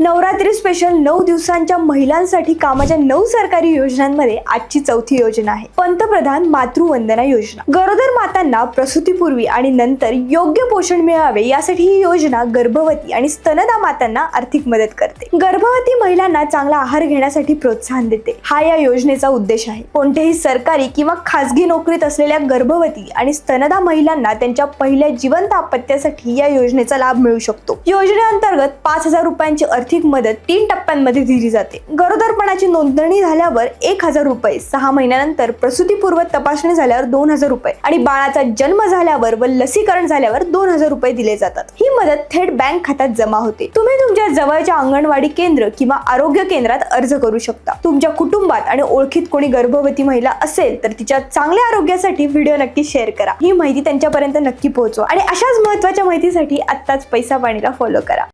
Navratri special नऊ दिवसांच्या महिलांसाठी कामाच्या नऊ सरकारी योजनांमध्ये आजची चौथी योजना आहे. पंतप्रधान मातृवंदना योजना. गरोदर मातांना प्रसूतीपूर्वी आणि नंतर योग्य पोषण मिळावे यासाठी ही योजना गर्भवती आणि स्तनदा मातांना आर्थिक मदत करते. गर्भवती महिलांना चांगला आहार घेण्यासाठी प्रोत्साहन देते. हा या योजनेचा उद्देश आहे. कोणत्याही सरकारी किंवा खासगी नोकरीत असलेल्या गर्भवती आणि स्तनदा महिलांना त्यांच्या पहिल्या जिवंत अपत्यासाठी या योजनेचा लाभ मिळू शकतो. योजनेअंतर्गत पाच हजार रुपयांची आर्थिक मदत तीन टप्प्यांमध्ये दिली जाते. गरोदरपणाची नोंदणी झाल्यावर एक हजार रुपये सहा महिन्यानंतर प्रसूतीपूर्व तपासणी झाल्यावर दोन हजार रुपये आणि बाळाचा जन्म झाल्यावर व लसीकरण झाल्यावर दोन हजार रुपये दिले जातात. ही मदत थेट बँक खात्यात जमा होते. तुम्ही तुमच्या जवळच्या अंगणवाडी केंद्र किंवा आरोग्य केंद्रात अर्ज करू शकता. तुमच्या कुटुंबात आणि ओळखीत कोणी गर्भवती महिला असेल तर तिच्या चांगल्या आरोग्यासाठी व्हिडिओ नक्की शेअर करा. ही माहिती त्यांच्यापर्यंत नक्की पोहोचवा आणि अशाच महत्त्वाच्या माहितीसाठी आत्ताच पैसा पाणीला फॉलो करा.